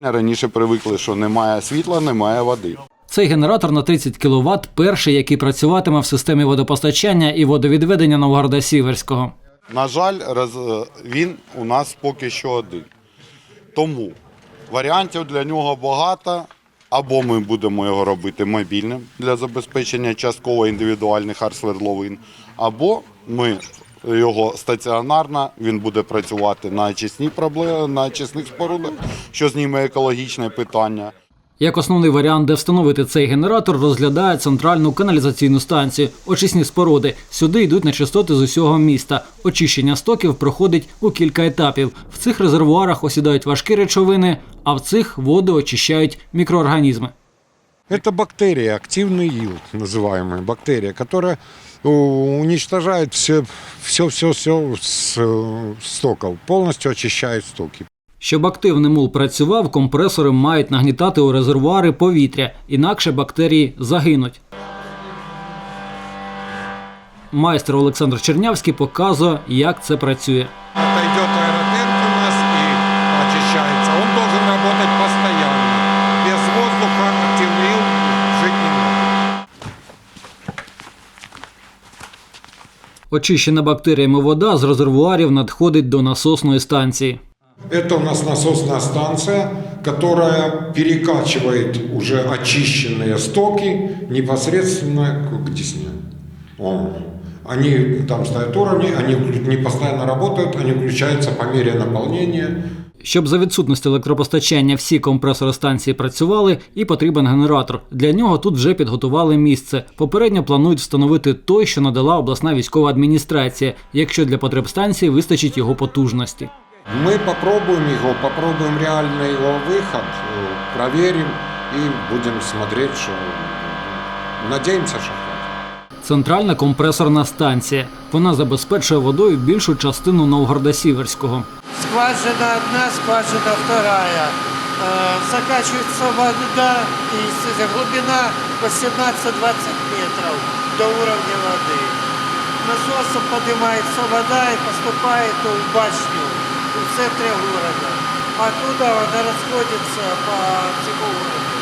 Раніше привикли, що немає світла, немає води. Цей генератор на 30 кВт – перший, який працюватиме в системі водопостачання і водовідведення Новгорода Сіверського. На жаль, він у нас поки що один. Тому варіантів для нього багато. Або ми будемо його робити мобільним для забезпечення частково індивідуальних арсвердловин, або ми його стаціонарно, він буде працювати на очисні проблеми, на очисних спорудах, що зніме екологічне питання. Як основний варіант, де встановити цей генератор, розглядає центральну каналізаційну станцію, очисні споруди. Сюди йдуть нечистоти з усього міста. Очищення стоків проходить у кілька етапів. В цих резервуарах осідають важкі речовини, а в цих воду очищають мікроорганізми. Это бактерия, активный ил, называемая бактерия, которая э, уничтожает все, все, все, все с э, стоков, повністю очищають стоки. Щоб активний мул працював, компресори мають нагнітати у резервуари повітря, інакше бактерії загинуть. Майстер Олександр Чернявський показує, як це працює. Очищена бактеріями вода з резервуарів надходить до насосної станції. Это у нас насосная станция, которая перекачивает уже очищенные стоки непосредственно к дисне. Они там ставят уровни, они вклю- не постоянно работают, они включаются по мере наполнения. Щоб за відсутності електропостачання всі компресори станції працювали, і потрібен генератор. Для нього тут вже підготували місце. Попередньо планують встановити той, що надала обласна військова адміністрація, якщо для потреб станції вистачить його потужності. Мы попробуем его, попробуем реальный его выход, э, проверим и будем смотреть, что надеемся, что хватит. Центральна компресорна станція. Вона забезпечує водою більшу частину Новгорода Сіверського. Скважина одна, скважина вторая. Э, Закачивается вода, и с- глубина 18-20 метров до уровня воды. Насосом поднимается вода и поступает в башню в центре города. Оттуда она расходится по всему городу.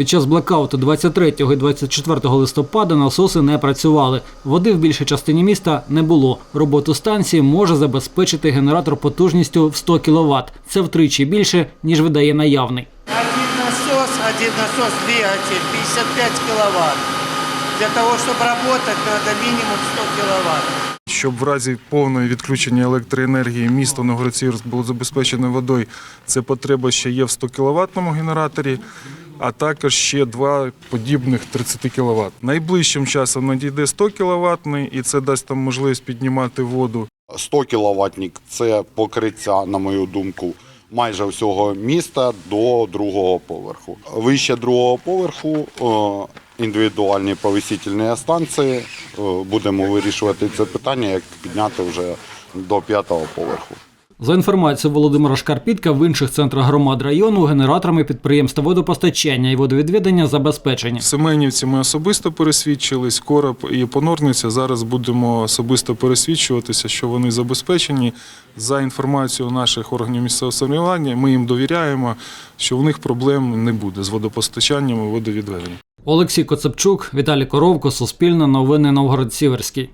Під час блекауту 23 і 24 листопада насоси не працювали. Води в більшій частині міста не було. Роботу станції може забезпечити генератор потужністю в 100 кВт. Це втричі більше, ніж видає наявний. Один насос, один насос двигатель 55 киловатт. Для того, чтобы работать, надо минимум 100 киловатт. Щоб в разі повного відключення електроенергії місто Новгород-Сіверськ було забезпечено водою, це потреба ще є в 100 кВт генераторі, а також ще два подібних 30 кВт. Найближчим часом надійде 100 кВт, і це дасть нам можливість піднімати воду 100 кіловатник це покриття, на мою думку, майже всього міста до другого поверху. Вище другого поверху е, індивідуальні повисительні станції. Е, Будемо вирішувати це питання, як підняти вже до п'ятого поверху. За інформацією Володимира Шкарпітка, в інших центрах громад району генераторами підприємства водопостачання і водовідведення забезпечені. В Семенівці ми особисто пересвідчились, Короб і Понорниця. Зараз будемо особисто пересвідчуватися, що вони забезпечені. За інформацією наших органів місцевого самоврядування, ми їм довіряємо, що в них проблем не буде з водопостачанням і водовідведенням. Олексій Коцепчук, Віталій Коровко, Суспільне новини Новгород Сіверський.